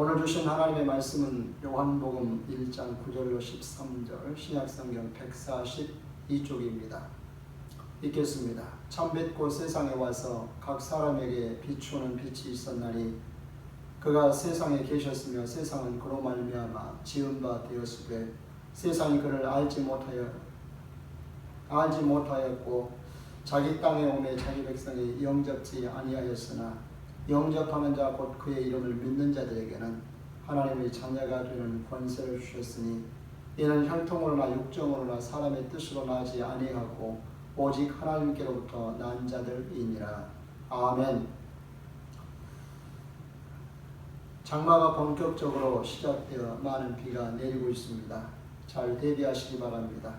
오늘 주신 하나님의 말씀은 요한복음 1장 9절로 13절 신약성경 142쪽입니다. 읽겠습니다. 참 뵙고 세상에 와서 각 사람에게 비추는 빛이 있었나니 그가 세상에 계셨으며 세상은 그로 말미암아 지은 바 되었으되 세상이 그를 알지 못하여 알지 못하였고 자기 땅에 오매 자기 백성이 영접지 아니하였으나 영접하는 자 곧 그의 이름을 믿는 자들에게는 하나님의 자녀가 되는 권세를 주셨으니 이는 혈통으로나 육정으로나 사람의 뜻으로 나지 아니하고 오직 하나님께로부터 난 자들이니라. 아멘. 장마가 본격적으로 시작되어 많은 비가 내리고 있습니다. 잘 대비하시기 바랍니다.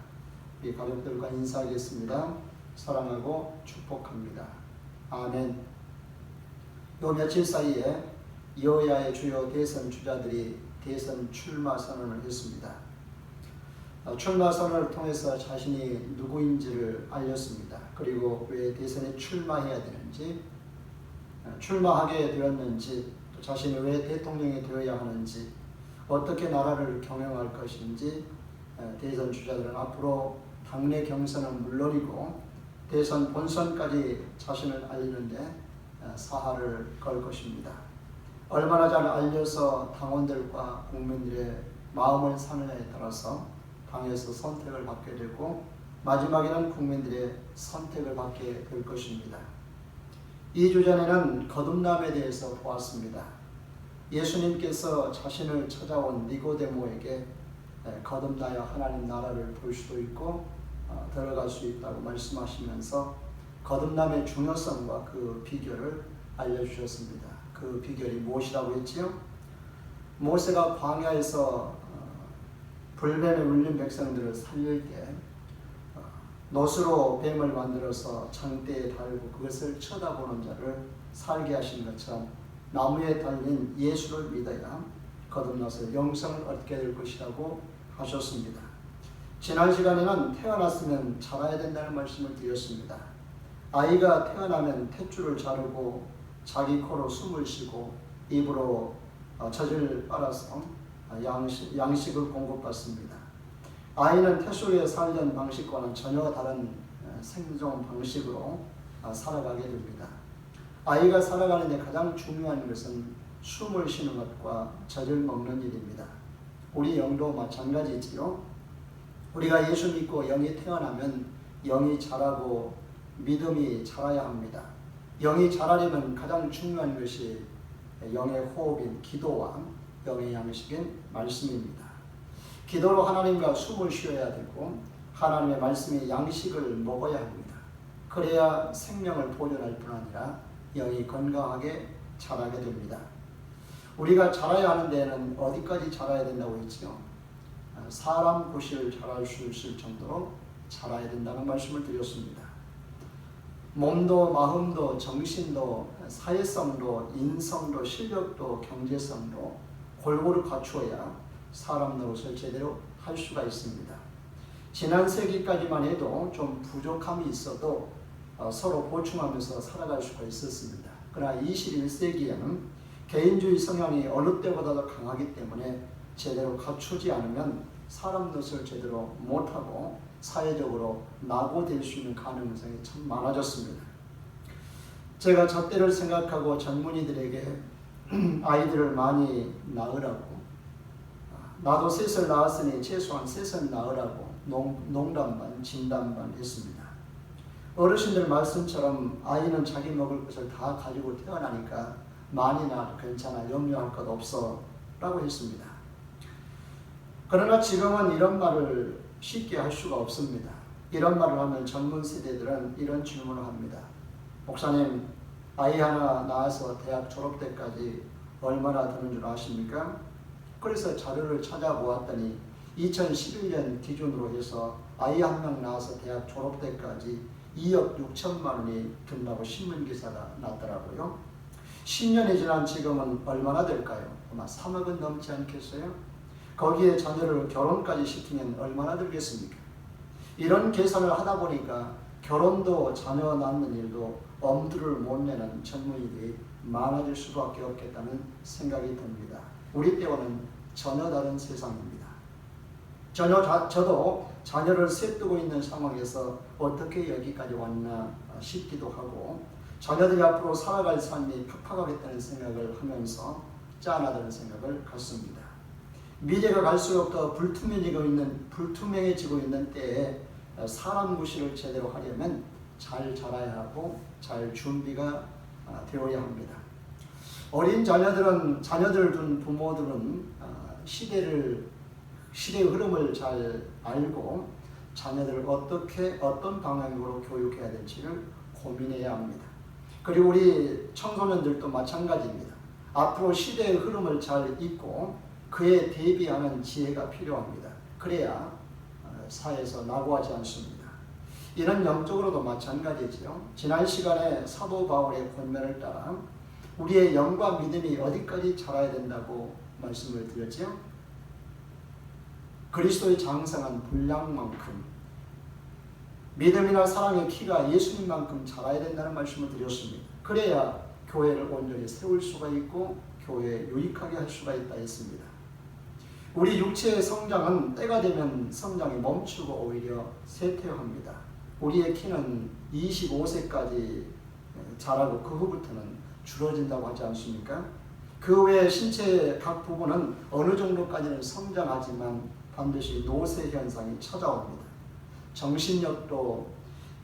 우리 가족들과 인사하겠습니다. 사랑하고 축복합니다. 아멘. 요 며칠 사이에 여야의 주요 대선 주자들이 대선 출마 선언을 했습니다. 어, 출마 선언을 통해서 자신이 누구인지를 알렸습니다. 그리고 왜 대선에 출마해야 되는지, 어, 출마하게 되었는지, 또 자신이 왜 대통령이 되어야 하는지, 어떻게 나라를 경영할 것인지, 어, 대선 주자들은 앞으로 당내 경선은 물론이고 대선 본선까지 자신을 알리는데 사활을 걸 것입니다. 얼마나 잘 알려서 당원들과 국민들의 마음을 사느냐에 따라서 당에서 선택을 받게 되고 마지막에는 국민들의 선택을 받게 될 것입니다. 이 주전에는 거듭남에 대해서 보았습니다. 예수님께서 자신을 찾아온 니고데모에게 거듭나야 하나님 나라를 볼 수도 있고 어, 들어갈 수 있다고 말씀하시면서 거듭남의 중요성과 그 비결을 알려주셨습니다. 그 비결이 무엇이라고 했지요? 모세가 광야에서 어, 불뱀에 울린 백성들을 살릴 때 어, 놋으로 뱀을 만들어서 장대에 달고 그것을 쳐다보는 자를 살게 하신 것처럼 나무에 달린 예수를 믿어야 거듭나서 영성을 얻게 될 것이라고 하셨습니다. 지난 시간에는 태어났으면 자라야 된다는 말씀을 드렸습니다. 아이가 태어나면 탯줄을 자르고 자기 코로 숨을 쉬고 입으로 어, 젖을 빨아서 어, 양식, 양식을 공급받습니다. 아이는 태 속에 살던 방식과는 전혀 다른 어, 생존 방식으로 살아가게 됩니다. 아이가 살아가는 데 가장 중요한 것은 숨을 쉬는 것과 젖을 먹는 일입니다. 우리 영도 마찬가지지요. 우리가 예수 믿고 영이 태어나면 영이 자라고 믿음이 자라야 합니다. 영이 자라려면 가장 중요한 것이 영의 호흡인 기도와 영의 양식인 말씀입니다. 기도로 하나님과 숨을 쉬어야 되고 하나님의 말씀의 양식을 먹어야 합니다. 그래야 생명을 보존할 뿐 아니라 영이 건강하게 자라게 됩니다. 우리가 자라야 하는 데는 어디까지 자라야 된다고 했지요? 사람 구실을 자랄 수 있을 정도로 자라야 된다는 말씀을 드렸습니다. 몸도 마음도 정신도 사회성도 인성도 실력도 경제성도 골고루 갖추어야 사람 노릇을 제대로 할 수가 있습니다. 지난 세기까지만 해도 좀 부족함이 있어도 어, 서로 보충하면서 살아갈 수가 있었습니다. 그러나 21세기에는 개인주의 성향이 어느 때보다도 강하기 때문에 제대로 갖추지 않으면 사람 노릇을 제대로 못하고 사회적으로 낙오될 수 있는 가능성이 참 많아졌습니다. 제가 저 때를 생각하고 젊은이들에게 아이들을 많이 낳으라고 나도 셋을 낳았으니 최소한 셋은 낳으라고 농, 농담반 진담반 했습니다. 어르신들 말씀처럼 아이는 자기 먹을 것을 다 가지고 태어나니까 많이 낳아도 괜찮아 염려할 것 없어 라고 했습니다. 그러나 지금은 이런 말을 쉽게 할 수가 없습니다. 이런 말을 하면 젊은 세대들은 이런 질문을 합니다. 목사님, 아이 하나 낳아서 대학 졸업 때까지 얼마나 드는 줄 아십니까? 그래서 자료를 찾아보았더니 2011년 기준으로 해서 아이 한 명 낳아서 대학 졸업 때까지 2억 6천만 원이 든다고 신문 기사가 났더라고요. 10년이 지난 지금은 얼마나 될까요? 아마 3억은 넘지 않겠어요? 거기에 자녀를 결혼까지 시키면 얼마나 들겠습니까? 이런 계산을 하다 보니까 결혼도 자녀 낳는 일도 엄두를 못 내는 젊은이들이 많아질 수밖에 없겠다는 생각이 듭니다. 우리 때와는 전혀 다른 세상입니다. 전혀 자, 저도 자녀를 셋두고 있는 상황에서 어떻게 여기까지 왔나 싶기도 하고 자녀들이 앞으로 살아갈 삶이 팍팍하겠다는 생각을 하면서 짠하다는 생각을 갖습니다. 미래가 갈수록 더 불투명해지고 있는 불투명해지고 있는 때에 사람 구실을 제대로 하려면 잘 자라야 하고 잘 준비가 아, 되어야 합니다. 어린 자녀들은 자녀들 둔 부모들은 아, 시대를 시대의 흐름을 잘 알고 자녀들을 어떻게 어떤 방향으로 교육해야 될지를 고민해야 합니다. 그리고 우리 청소년들도 마찬가지입니다. 앞으로 시대의 흐름을 잘 읽고 그에 대비하는 지혜가 필요합니다. 그래야 어, 사회에서 낙오하지 않습니다. 이는 영적으로도 마찬가지지요. 지난 시간에 사도 바울의 권면을 따라 우리의 영과 믿음이 어디까지 자라야 된다고 말씀을 드렸죠. 그리스도의 장성한 분량만큼 믿음이나 사랑의 키가 예수님만큼 자라야 된다는 말씀을 드렸습니다. 그래야 교회를 온전히 세울 수가 있고 교회에 유익하게 할 수가 있다 했습니다. 우리 육체의 성장은 때가 되면 성장이 멈추고 오히려 쇠퇴합니다. 우리의 키는 25세까지 자라고 그 후부터는 줄어진다고 하지 않습니까? 그 외에 신체의 각 부분은 어느 정도까지는 성장하지만 반드시 노쇠 현상이 찾아옵니다. 정신력도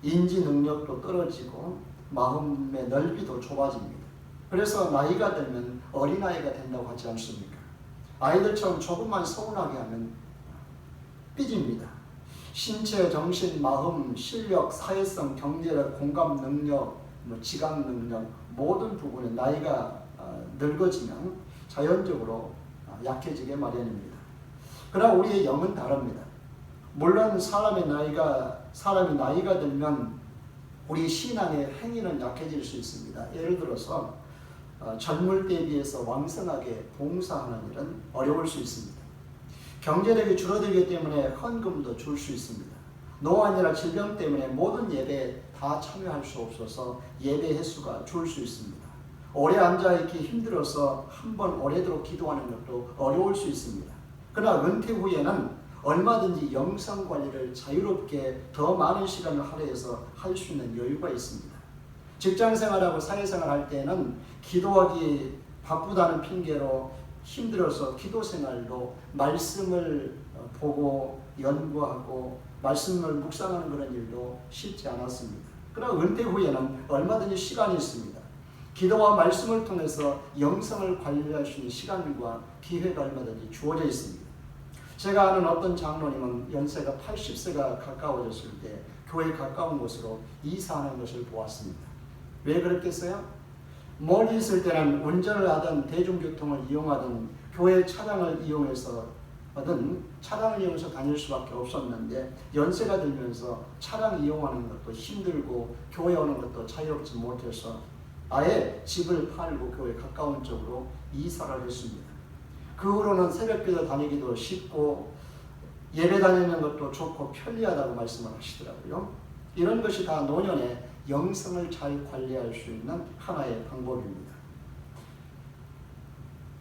인지 능력도 떨어지고 마음의 넓이도 좁아집니다. 그래서 나이가 들면 어린아이가 된다고 하지 않습니까? 아이들처럼 조금만 서운하게 하면 삐집니다. 신체, 정신, 마음, 실력, 사회성, 경제력, 공감 능력, 뭐 지각 능력 모든 부분에 나이가 어, 늙어지면 자연적으로 어, 약해지게 마련입니다. 그러나 우리의 영은 다릅니다. 물론 사람의 나이가 사람이 나이가 들면 우리 신앙의 행위는 약해질 수 있습니다. 예를 들어서 어, 젊을 때에 비해서 왕성하게 봉사하는 일은 어려울 수 있습니다. 경제력이 줄어들기 때문에 헌금도 줄 수 있습니다. 노안이나 질병 때문에 모든 예배에 다 참여할 수 없어서 예배 횟수가 줄 수 있습니다. 오래 앉아있기 힘들어서 한 번 오래도록 기도하는 것도 어려울 수 있습니다. 그러나 은퇴 후에는 얼마든지 영성 관리를 자유롭게 더 많은 시간을 할애해서 할 수 있는 여유가 있습니다. 직장 생활하고 사회생활 할 때는 기도하기 바쁘다는 핑계로 힘들어서 기도 생활도 말씀을 어, 보고 연구하고 말씀을 묵상하는 그런 일도 쉽지 않았습니다. 그러나 은퇴 후에는 얼마든지 시간이 있습니다. 기도와 말씀을 통해서 영성을 관리할 수 있는 시간과 기회가 얼마든지 주어져 있습니다. 제가 아는 어떤 장로님은 연세가 80세가 가까워졌을 때 교회 가까운 곳으로 이사하는 것을 보았습니다. 왜 그랬겠어요? 멀리 있을 때는 운전을 하든 대중교통을 이용하든 교회 차량을 이용해서 하든 차량을 이용해서 다닐 수밖에 없었는데 연세가 들면서 차량 이용하는 것도 힘들고 교회 오는 것도 자유롭지 못해서 아예 집을 팔고 교회 가까운 쪽으로 이사를 했습니다. 그 후로는 새벽기도 다니기도 쉽고 예배 다니는 것도 좋고 편리하다고 말씀을 하시더라고요. 이런 것이 다 노년의 영성을 잘 관리할 수 있는 하나의 방법입니다.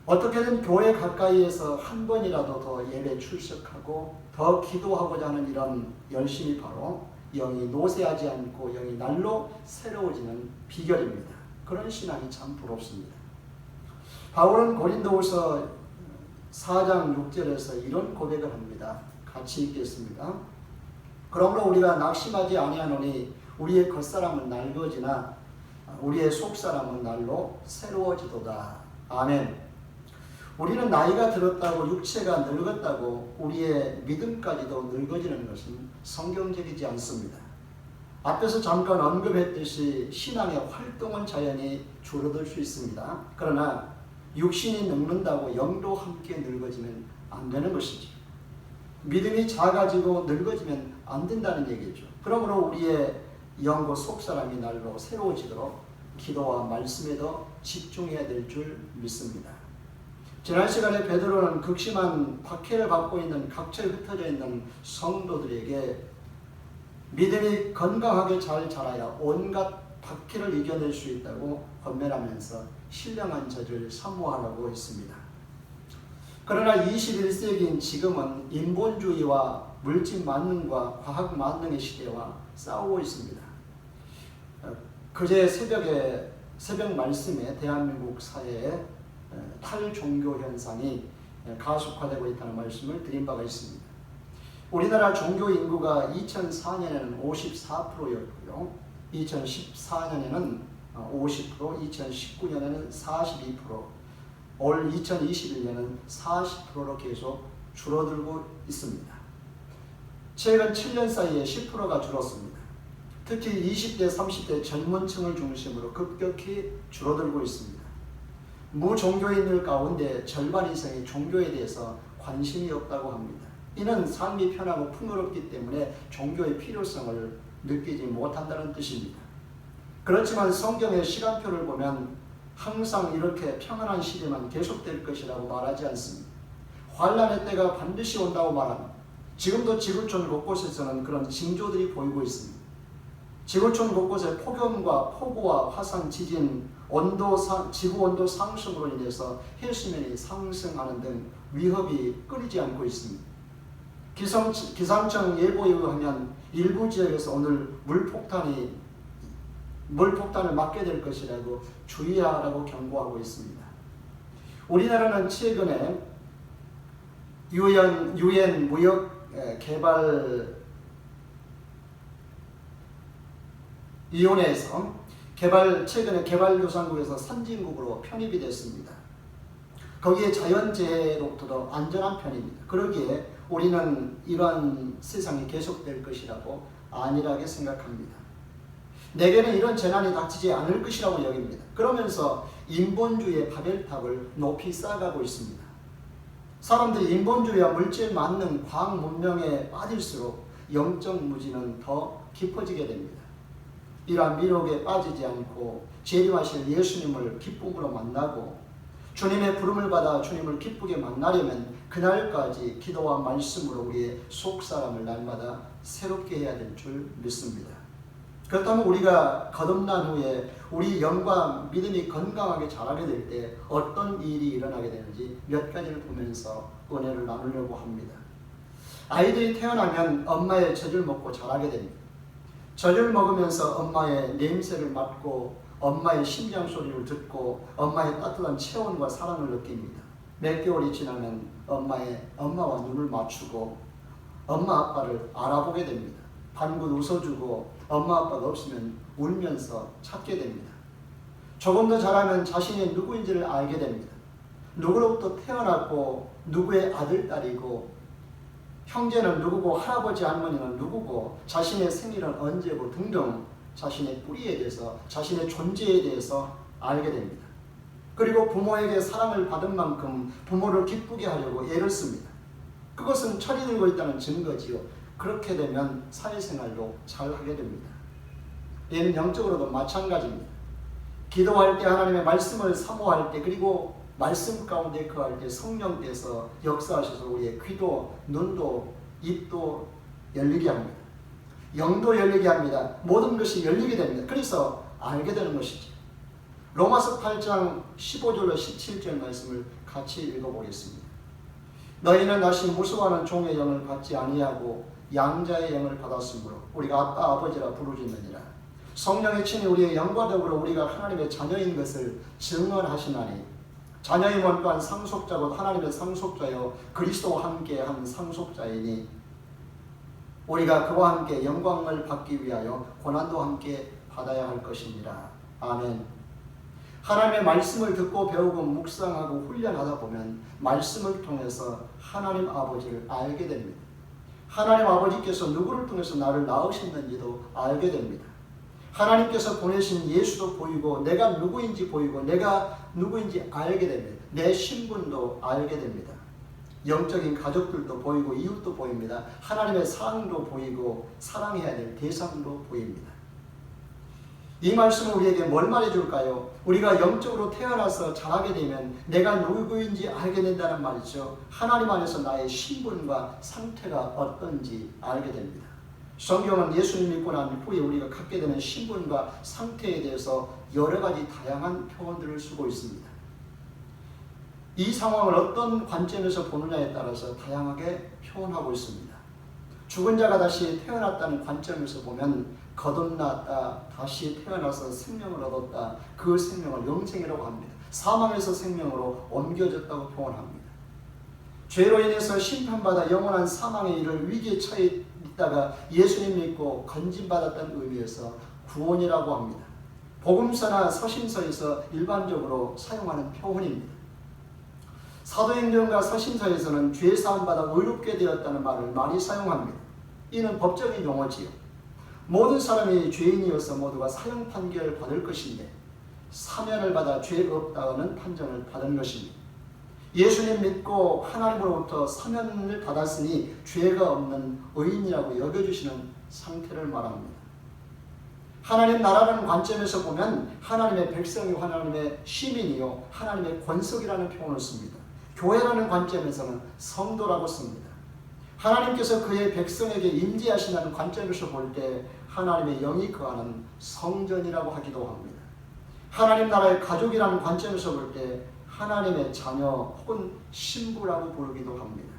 어떻게든 교회 가까이에서 한 번이라도 더 예배 출석하고 더 기도하고자 하는 이런 열심이 바로 영이 노쇠하지 않고 영이 날로 새로워지는 비결입니다. 그런 신앙이 참 부럽습니다. 바울은 고린도후서 4장 6절에서 이런 고백을 합니다. 같이 읽겠습니다. 그러므로 우리가 낙심하지 아니하노니 우리의 겉사람은 낡어지나 우리의 속사람은 날로 새로워지도다. 아멘. 우리는 나이가 들었다고 육체가 늙었다고 우리의 믿음까지도 늙어지는 것은 성경적이지 않습니다. 앞에서 잠깐 언급했듯이 신앙의 활동은 자연히 줄어들 수 있습니다. 그러나 육신이 늙는다고 영도 함께 늙어지면 안 되는 것이죠. 믿음이 작아지고 늙어지면 안 된다는 얘기죠. 그러므로 우리의 영과 속 사람이 날로 새로워지도록 기도와 말씀에 더 집중해야 될 줄 믿습니다. 지난 시간에 베드로는 극심한 박해를 받고 있는 각처에 흩어져 있는 성도들에게 믿음이 건강하게 잘 자라야 온갖 박해를 이겨낼 수 있다고 권면하면서 신령한 저를 사모하라고 했습니다. 그러나 21세기인 지금은 인본주의와 물질 만능과 과학 만능의 시대와 싸우고 있습니다. 어, 그제 새벽에 새벽 말씀에 대한민국 사회에 어, 탈종교 현상이 가속화되고 있다는 말씀을 드린 바가 있습니다. 우리나라 종교 인구가 2004년에는 54%였고요. 2014년에는 50%, 2019년에는 42%, 올 2021년은 40%로 계속 줄어들고 있습니다. 최근 7년 사이에 10%가 줄었습니다. 특히 20대, 30대 젊은 층을 중심으로 급격히 줄어들고 있습니다. 무종교인들 가운데 절반 이상이 종교에 대해서 관심이 없다고 합니다. 이는 삶이 편하고 풍요롭기 때문에 종교의 필요성을 느끼지 못한다는 뜻입니다. 그렇지만 성경의 시간표를 보면 항상 이렇게 평안한 시대만 계속될 것이라고 말하지 않습니다. 환란의 때가 반드시 온다고 말합니다. 지금도 지구촌 곳곳에서는 그런 징조들이 보이고 있습니다. 지구촌 곳곳에 폭염과 폭우와 화산, 지진, 온도 상, 지구 온도 상승으로 인해서 해수면이 상승하는 등 위협이 끊이지 않고 있습니다. 기상, 기상청 예보에 의하면 일부 지역에서 오늘 물폭탄이 물폭탄을 맞게 될 것이라고 주의하라고 경고하고 있습니다. 우리나라는 최근에 유엔, 유엔 무역 개발 위원회에서 개발 최근에 개발도상국에서 선진국으로 편입이 됐습니다. 거기에 자연재해로부터도 안전한 편입니다. 그러기에 우리는 이러한 세상이 계속될 것이라고 안일하게 생각합니다. 내게는 이런 재난이 닥치지 않을 것이라고 여깁니다. 그러면서 인본주의의 바벨탑을 높이 쌓아가고 있습니다. 사람들이 인본주의와 물질 만능 과학 문명에 빠질수록 영적 무지는 더 깊어지게 됩니다. 이러한 미혹에 빠지지 않고 재림하실 예수님을 기쁨으로 만나고 주님의 부름을 받아 주님을 기쁘게 만나려면 그날까지 기도와 말씀으로 우리의 속사람을 날마다 새롭게 해야 될 줄 믿습니다. 그렇다면 우리가 거듭난 후에 우리 영과 믿음이 건강하게 자라게 될 때 어떤 일이 일어나게 되는지 몇 가지를 보면서 은혜를 나누려고 합니다. 아이들이 태어나면 엄마의 젖을 먹고 자라게 됩니다. 젖을 먹으면서 엄마의 냄새를 맡고 엄마의 심장 소리를 듣고 엄마의 따뜻한 체온과 사랑을 느낍니다. 몇 개월이 지나면 엄마의 엄마와 눈을 맞추고 엄마 아빠를 알아보게 됩니다. 반굿 웃어주고 엄마 아빠가 없으면 울면서 찾게 됩니다. 조금 더 자라면 자신이 누구인지를 알게 됩니다. 누구로부터 태어났고 누구의 아들, 딸이고 형제는 누구고 할아버지, 할머니는 누구고 자신의 생일은 언제고 등등 자신의 뿌리에 대해서 자신의 존재에 대해서 알게 됩니다. 그리고 부모에게 사랑을 받은 만큼 부모를 기쁘게 하려고 애를 씁니다. 그것은 철이 들고 있다는 증거지요. 그렇게 되면 사회생활도 잘 하게 됩니다. 얘는 영적으로도 마찬가지입니다. 기도할 때 하나님의 말씀을 사모할 때 그리고 말씀 가운데 거할 때 성령께서 역사하셔서 우리의 귀도 눈도 입도 열리게 합니다. 영도 열리게 합니다. 모든 것이 열리게 됩니다. 그래서 알게 되는 것이죠. 로마서 8장 15절로 17절 말씀을 같이 읽어보겠습니다. 너희는 다시 무수하는 종의 영을 받지 아니하고 양자의 영을 받았으므로 우리가 아빠 아버지라 부르짖느니라. 성령의 친히 우리의 영과 더불어 우리가 하나님의 자녀인 것을 증언하시나니 자녀임은 또한 상속자고 하나님의 상속자여 그리스도와 함께 한 상속자이니 우리가 그와 함께 영광을 받기 위하여 고난도 함께 받아야 할 것입니다. 아멘. 하나님의 말씀을 듣고 배우고 묵상하고 훈련하다 보면 말씀을 통해서 하나님 아버지를 알게 됩니다. 하나님 아버지께서 누구를 통해서 나를 낳으셨는지도 알게 됩니다. 하나님께서 보내신 예수도 보이고 내가 누구인지 보이고 내가 누구인지 알게 됩니다. 내 신분도 알게 됩니다. 영적인 가족들도 보이고 이웃도 보입니다. 하나님의 사랑도 보이고 사랑해야 될 대상도 보입니다. 이 말씀은 우리에게 뭘 말해줄까요? 우리가 영적으로 태어나서 자라게 되면 내가 누구인지 알게 된다는 말이죠. 하나님 안에서 나의 신분과 상태가 어떤지 알게 됩니다. 성경은 예수님 믿고 난 후에 우리가 갖게 되는 신분과 상태에 대해서 여러 가지 다양한 표현들을 쓰고 있습니다. 이 상황을 어떤 관점에서 보느냐에 따라서 다양하게 표현하고 있습니다. 죽은 자가 다시 태어났다는 관점에서 보면 거듭났다, 다시 태어나서 생명을 얻었다, 그 생명을 영생이라고 합니다. 사망에서 생명으로 옮겨졌다고 표현합니다. 죄로 인해서 심판받아 영원한 사망에 이를 위기에 처해 있다가 예수님 믿고 건진받았다는 의미에서 구원이라고 합니다. 복음서나 서신서에서 일반적으로 사용하는 표현입니다. 사도행전과 서신서에서는 죄 사함받아 의롭게 되었다는 말을 많이 사용합니다. 이는 법적인 용어지요. 모든 사람이 죄인이어서 모두가 사형 판결을 받을 것인데 사면을 받아 죄 없다는 판정을 받은 것입니다. 예수님 믿고 하나님으로부터 사면을 받았으니 죄가 없는 의인이라고 여겨주시는 상태를 말합니다. 하나님 나라라는 관점에서 보면 하나님의 백성이고 하나님의 시민이요 하나님의 권속이라는 표현을 씁니다. 교회라는 관점에서는 성도라고 씁니다. 하나님께서 그의 백성에게 임재하신다는 관점에서 볼 때 하나님의 영이 거하는 성전이라고 하기도 합니다. 하나님 나라의 가족이라는 관점에서 볼 때 하나님의 자녀 혹은 신부라고 부르기도 합니다.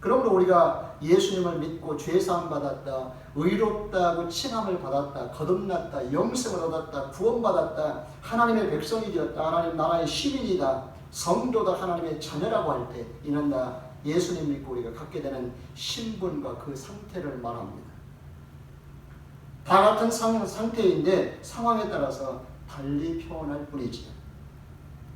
그러므로 우리가 예수님을 믿고 죄사함 받았다, 의롭다고 칭함을 받았다, 거듭났다, 영생을 얻었다, 구원받았다, 하나님의 백성이 되었다, 하나님 나라의 시민이다, 성도다, 하나님의 자녀라고 할 때 이는 다 예수님 믿고 우리가 갖게 되는 신분과 그 상태를 말합니다. 다 같은 상, 상태인데 상황에 따라서 달리 표현할 뿐이지.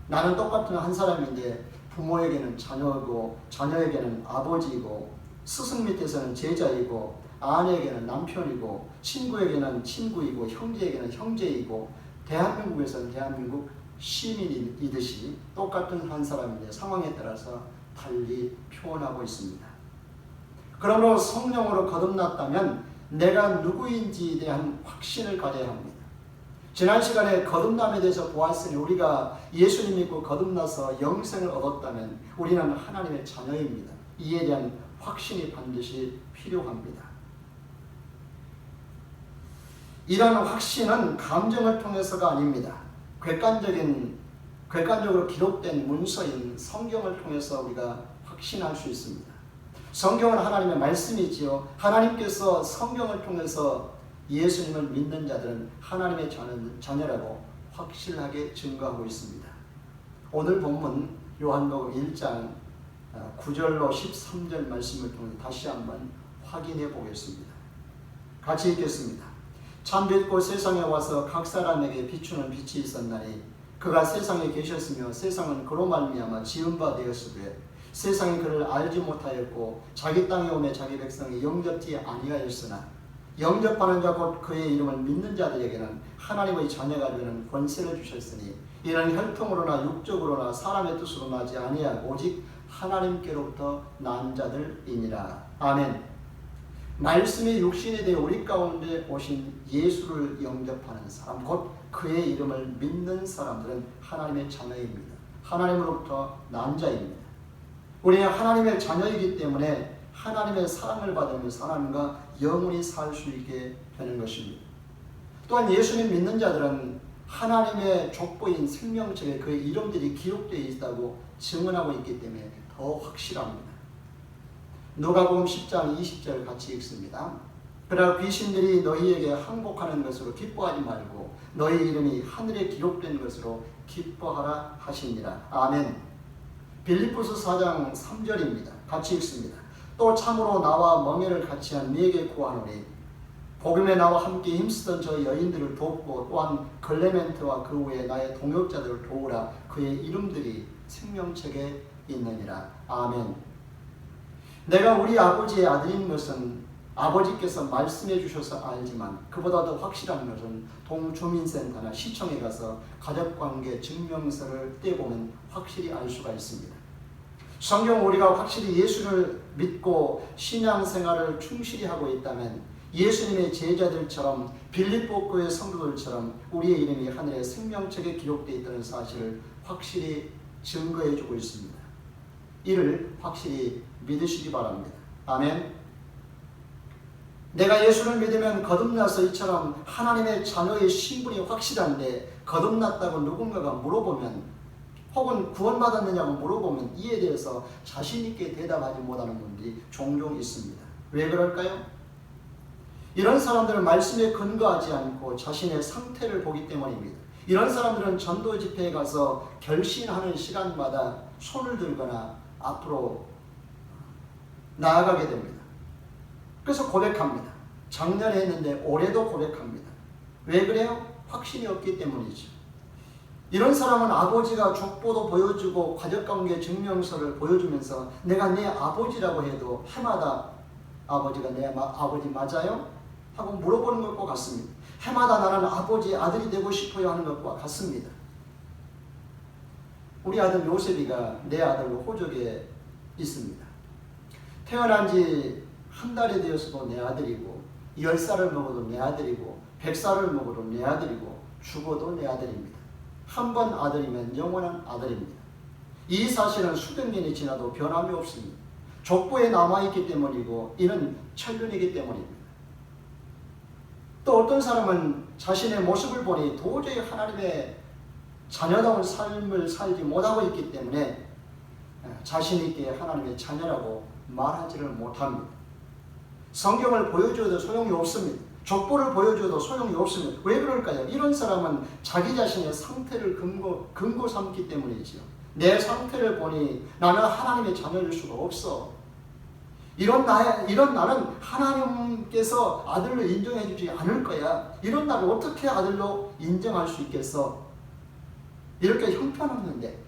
나는 똑같은 한 사람인데 부모에게는 자녀고 자녀에게는 아버지이고 스승 밑에서는 제자이고 아내에게는 남편이고 친구에게는 친구이고 형제에게는 형제이고 대한민국에서는 대한민국 시민이듯이 똑같은 한 사람인데 상황에 따라서 달리 표현하고 있습니다. 그러므로 성령으로 거듭났다면 내가 누구인지에 대한 확신을 가져야 합니다. 지난 시간에 거듭남에 대해서 보았으니 우리가 예수님 믿고 거듭나서 영생을 얻었다면 우리는 하나님의 자녀입니다. 이에 대한 확신이 반드시 필요합니다. 이러한 확신은 감정을 통해서가 아닙니다. 객관적인 객관적으로 기록된 문서인 성경을 통해서 우리가 확신할 수 있습니다. 성경은 하나님의 말씀이지요. 하나님께서 성경을 통해서 예수님을 믿는 자들은 하나님의 자녀라고 확실하게 증거하고 있습니다. 오늘 본문 요한복음 1장 9절로 13절 말씀을 통해 다시 한번 확인해 보겠습니다. 같이 읽겠습니다. 참 빛고 세상에 와서 각 사람에게 비추는 빛이 있었나니 그가 세상에 계셨으며 세상은 그로 말미암아 지은 바 되었으되 세상이 그를 알지 못하였고 자기 땅에 오매 자기 백성이 영접지 아니하였으나 영접하는 자 곧 그의 이름을 믿는 자들에게는 하나님의 자녀가 되는 권세를 주셨으니 이는 혈통으로나 육적으로나 사람의 뜻으로 나지 아니하고 오직 하나님께로부터 난 자들이니라. 아멘. 말씀이 육신이 되어 우리 가운데 오신 예수를 영접하는 사람 곧 그의 이름을 믿는 사람들은 하나님의 자녀입니다. 하나님으로부터 난 자입니다. 우리는 하나님의 자녀이기 때문에 하나님의 사랑을 받으면서 하나님과 영원히 살 수 있게 되는 것입니다. 또한 예수님 믿는 자들은 하나님의 족보인 생명책에 그의 이름들이 기록되어 있다고 증언하고 있기 때문에 더 확실합니다. 누가복음 10장 20절 같이 읽습니다. 그러나 귀신들이 너희에게 항복하는 것으로 기뻐하지 말고 너희 이름이 하늘에 기록된 것으로 기뻐하라 하시니라. 아멘. 빌립보서 4장 3절입니다. 같이 읽습니다. 또 참으로 나와 멍에를 같이 한 네게 구하노니 복음에 나와 함께 힘쓰던 저 여인들을 돕고 또한 글레멘트와 그 후에 나의 동역자들을 도우라. 그의 이름들이 생명책에 있느니라. 아멘. 내가 우리 아버지의 아들인 것은 아버지께서 말씀해 주셔서 알지만 그보다 더 확실한 것은 동주민센터나 시청에 가서 가족관계 증명서를 떼보면 확실히 알 수가 있습니다 성경 우리가 확실히 예수를 믿고 신앙생활을 충실히 하고 있다면 예수님의 제자들처럼 빌립보 교의 성도들처럼 우리의 이름이 하늘의 생명책에 기록되어 있다는 사실을 확실히 증거해 주고 있습니다. 이를 확실히 믿으시기 바랍니다. 아멘. 내가 예수를 믿으면 거듭나서 이처럼 하나님의 자녀의 신분이 확실한데 거듭났다고 누군가가 물어보면 혹은 구원받았느냐고 물어보면 이에 대해서 자신 있게 대답하지 못하는 분들이 종종 있습니다. 왜 그럴까요? 이런 사람들은 말씀에 근거하지 않고 자신의 상태를 보기 때문입니다. 이런 사람들은 전도 집회에 가서 결신하는 시간마다 손을 들거나 앞으로 나아가게 됩니다. 그래서 고백합니다. 작년에 했는데 올해도 고백합니다. 왜 그래요? 확신이 없기 때문이죠. 이런 사람은 아버지가 족보도 보여주고 가족관계 증명서를 보여주면서 내가 내 아버지라고 해도 해마다 아버지가 내 마, 아버지 맞아요? 하고 물어보는 것과 같습니다. 해마다 나는 아버지 아들이 되고 싶어요 하는 것과 같습니다. 우리 아들 요셉이가 내 아들로 호적에 있습니다. 태어난 지 한 달이 되어서도 내 아들이고 열 살을 먹어도 내 아들이고 백 살을 먹어도 내 아들이고 죽어도 내 아들입니다. 한 번 아들이면 영원한 아들입니다. 이 사실은 수백 년이 지나도 변함이 없습니다. 족보에 남아있기 때문이고 이는 천륜이기 때문입니다. 또 어떤 사람은 자신의 모습을 보니 도저히 하나님의 자녀다운 삶을 살지 못하고 있기 때문에 자신 있게 하나님의 자녀라고 말하지를 못합니다. 성경을 보여줘도 소용이 없습니다. 족보를 보여줘도 소용이 없습니다. 왜 그럴까요? 이런 사람은 자기 자신의 상태를 근거, 근거 삼기 때문이지요. 내 상태를 보니 나는 하나님의 자녀일 수가 없어. 이런 나 이런 나는 하나님께서 아들로 인정해 주지 않을 거야. 이런 나를 어떻게 아들로 인정할 수 있겠어? 이렇게 형편없는데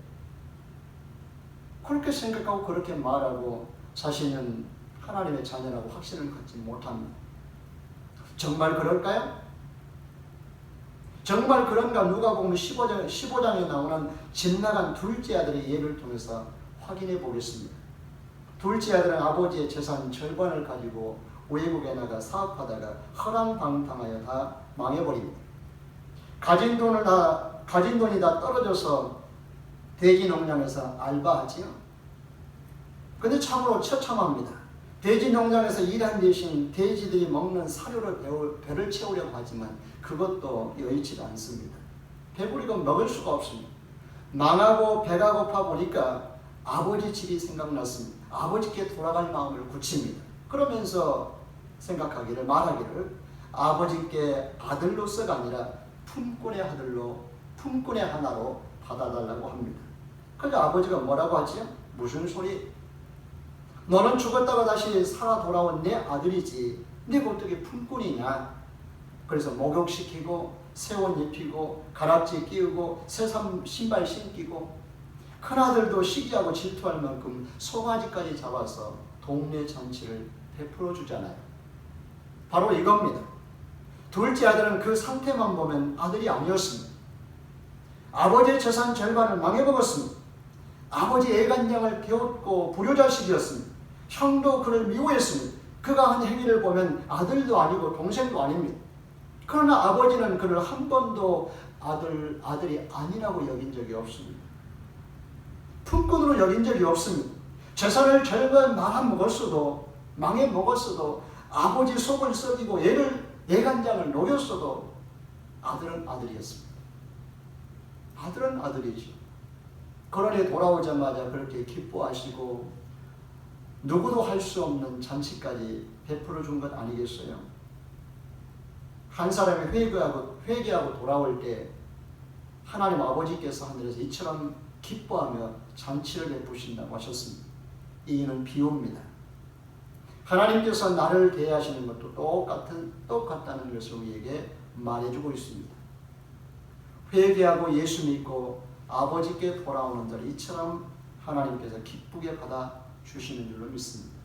그렇게 생각하고 그렇게 말하고 자신은 하나님의 자녀라고 확신을 갖지 못합니다. 정말 그럴까요? 정말 그런가 누가 보면 15장, 15장에 나오는 집 나간 둘째 아들의 예를 통해서 확인해 보겠습니다. 둘째 아들은 아버지의 재산 절반을 가지고 외국에 나가 사업하다가 허랑방탕하여 다 망해버립니다. 가진 돈을 다 가진 돈이 다 떨어져서 돼지 농장에서 알바하지요. 근데 참으로 처참합니다. 돼지 농장에서 일한 대신 돼지들이 먹는 사료를 배를 채우려고 하지만 그것도 여의치가 않습니다. 배부리고 먹을 수가 없습니다. 망하고 배가 고파 보니까 아버지 집이 생각났습니다. 아버지께 돌아갈 마음을 굳힙니다. 그러면서 생각하기를 말하기를 아버지께 아들로서가 아니라 품꾼의 아들로 품꾼의 하나로 받아달라고 합니다. 그래서 아버지가 뭐라고 하지요? 무슨 소리? 너는 죽었다가 다시 살아 돌아온 내 아들이지. 네가 어떻게 품꾼이냐? 그래서 목욕시키고 새옷 입히고 가락지 끼우고 새삼 신발 신기고 큰아들도 시기하고 질투할 만큼 송아지까지 잡아서 동네 잔치를 베풀어 주잖아요. 바로 이겁니다. 둘째 아들은 그 상태만 보면 아들이 아니었습니다. 아버지의 재산 절반을 망해먹었습니다. 아버지 애간장을 배웠고 불효자식이었습니다. 형도 그를 미워했습니다. 그가 한 행위를 보면 아들도 아니고 동생도 아닙니다. 그러나 아버지는 그를 한 번도 아들, 아들이 아니라고 여긴 적이 없습니다. 품꾼으로 여긴 적이 없습니다. 재산을 절반 말아 먹었어도, 망해 먹었어도, 아버지 속을 썩이고 얘를, 예간장을 녹였어도 아들은 아들이었습니다. 아들은 아들이죠. 그러니 돌아오자마자 그렇게 기뻐하시고 누구도 할 수 없는 잔치까지 베풀어 준 것 아니겠어요? 한 사람이 회개하고, 회개하고 돌아올 때 하나님 아버지께서 하늘에서 이처럼 기뻐하며 잔치를 베푸신다고 하셨습니다. 이는 비유입니다. 하나님께서 나를 대하시는 것도 똑같은, 똑같다는 것을 우리에게 말해주고 있습니다. 회개하고 예수 믿고 아버지께 돌아오는 들 이처럼 하나님께서 기쁘게 받아 주시는 줄로 믿습니다.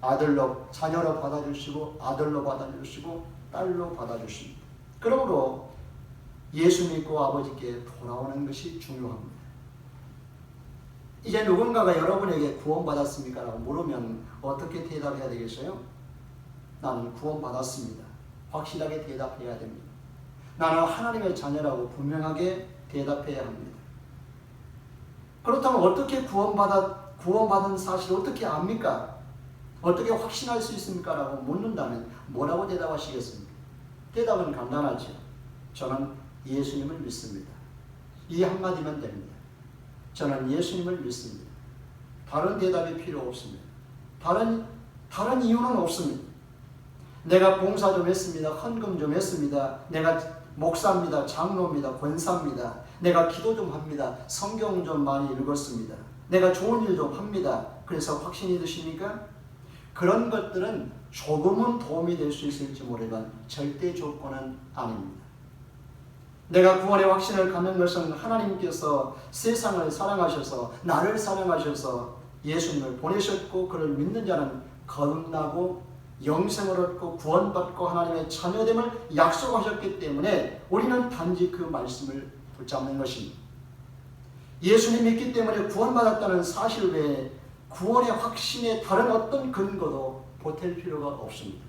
아들로 자녀로 받아주시고 아들로 받아주시고 딸로 받아주십니다. 그러므로 예수 믿고 아버지께 돌아오는 것이 중요합니다. 이제 누군가가 여러분에게 구원받았습니까? 라고 물으면 어떻게 대답해야 되겠어요? 나는 구원받았습니다. 확실하게 대답해야 됩니다. 나는 하나님의 자녀라고 분명하게 대답해야 합니다. 그렇다면 어떻게 구원받았 구원받은 사실 어떻게 압니까? 어떻게 확신할 수 있습니까? 라고 묻는다면 뭐라고 대답하시겠습니까? 대답은 간단하죠. 저는 예수님을 믿습니다. 이 한마디면 됩니다. 저는 예수님을 믿습니다. 다른 대답이 필요 없습니다. 다른 다른 이유는 없습니다. 내가 봉사 좀 했습니다. 헌금 좀 했습니다. 내가 목사입니다. 장로입니다. 권사입니다. 내가 기도 좀 합니다. 성경 좀 많이 읽었습니다. 내가 좋은 일 좀 합니다. 그래서 확신이 드십니까? 그런 것들은 조금은 도움이 될 수 있을지 모르지만 절대 조건은 아닙니다. 내가 구원의 확신을 갖는 것은 하나님께서 세상을 사랑하셔서 나를 사랑하셔서 예수님을 보내셨고 그를 믿는 자는 거듭나고 영생을 얻고 구원받고 하나님의 자녀됨을 약속하셨기 때문에 우리는 단지 그 말씀을 붙잡는 것입니다. 예수님 믿기 때문에 구원받았다는 사실 외에 구원의 확신에 다른 어떤 근거도 보탤 필요가 없습니다.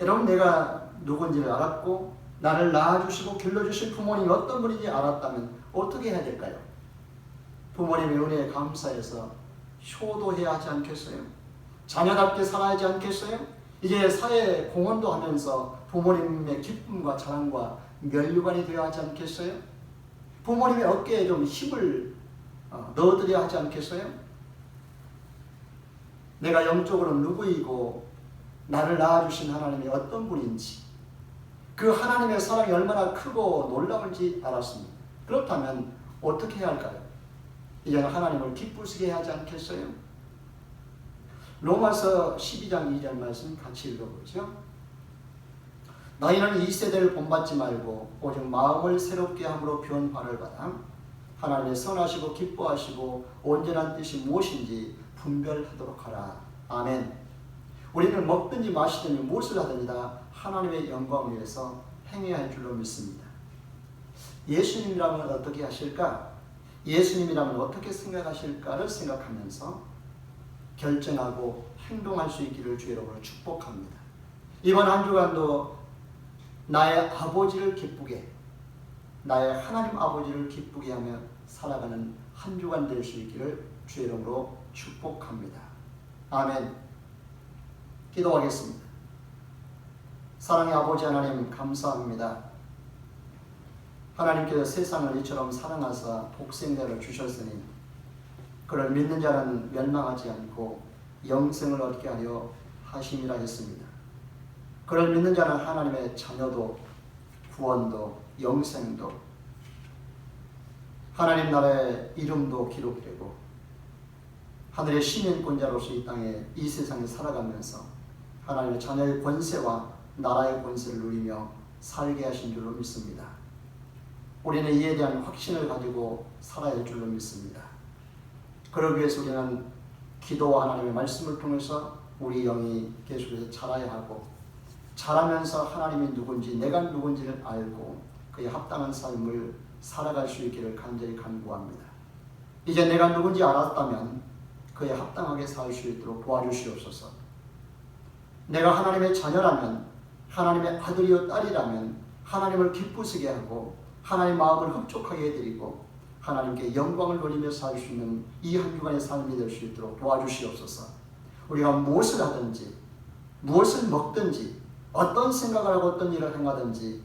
여러분 내가 누군지를 알았고 나를 낳아주시고 길러주신 부모님이 어떤 분인지 알았다면 어떻게 해야 될까요? 부모님의 은혜에 감사해서 효도해야 하지 않겠어요? 자녀답게 살아야 하지 않겠어요? 이제 사회 공헌도 하면서 부모님의 기쁨과 자랑과 면류관이 되어야 하지 않겠어요? 부모님의 어깨에 좀 힘을 어, 넣어드려야 하지 않겠어요? 내가 영적으로 누구이고 나를 낳아주신 하나님이 어떤 분인지 그 하나님의 사랑이 얼마나 크고 놀라운지 알았습니다. 그렇다면 어떻게 해야 할까요? 이제는 하나님을 기쁘시게 하지 않겠어요? 로마서 12장 2절 말씀 같이 읽어보죠. 너희는 이 세대를 본받지 말고 오직 마음을 새롭게 함으로 변화를 받아 하나님의 선하시고 기뻐하시고 온전한 뜻이 무엇인지 분별하도록 하라. 아멘. 우리는 먹든지 마시든지 무엇을 하든지 다 하나님의 영광을 위해서 행해야 할 줄로 믿습니다. 예수님이라면 어떻게 하실까? 예수님이라면 어떻게 생각하실까를 생각하면서 결정하고 행동할 수 있기를 주 여러분을 축복합니다. 이번 한 주간도 나의 아버지를 기쁘게 나의 하나님 아버지를 기쁘게 하며 살아가는 한 주간 될 수 있기를 주 이름으로 축복합니다. 아멘. 기도하겠습니다. 사랑의 아버지 하나님 감사합니다. 하나님께서 세상을 이처럼 사랑하사 복생자를 주셨으니 그를 믿는 자는 멸망하지 않고 영생을 얻게 하려 하심이라 했습니다. 그를 믿는 자는 하나님의 자녀도 구원도 영생도 하나님 나라의 이름도 기록되고 하늘의 시민권자로서 이 땅에 이 세상에 살아가면서 하나님의 자녀의 권세와 나라의 권세를 누리며 살게 하신 줄로 믿습니다. 우리는 이에 대한 확신을 가지고 살아야 할 줄로 믿습니다. 그러기 위해서 우리는 기도와 하나님의 말씀을 통해서 우리 영이 계속해서 자라야 하고 자라면서 하나님이 누군지 내가 누군지를 알고 그에 합당한 삶을 살아갈 수 있기를 간절히 간구합니다. 이제 내가 누군지 알았다면 그에 합당하게 살 수 있도록 도와주시옵소서. 내가 하나님의 자녀라면 하나님의 아들이요 딸이라면 하나님을 기쁘시게 하고 하나님의 마음을 흡족하게 해드리고 하나님께 영광을 돌리며 살 수 있는 이 한 주간의 삶이 될 수 있도록 도와주시옵소서. 우리가 무엇을 하든지 무엇을 먹든지 어떤 생각을 하고 어떤 일을 행하든지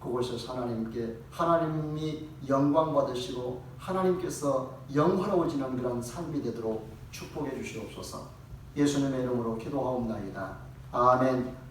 그곳에서 하나님께 하나님이 영광 받으시고 하나님께서 영화로워지는 그런 삶이 되도록 축복해 주시옵소서. 예수님의 이름으로 기도하옵나이다. 아멘.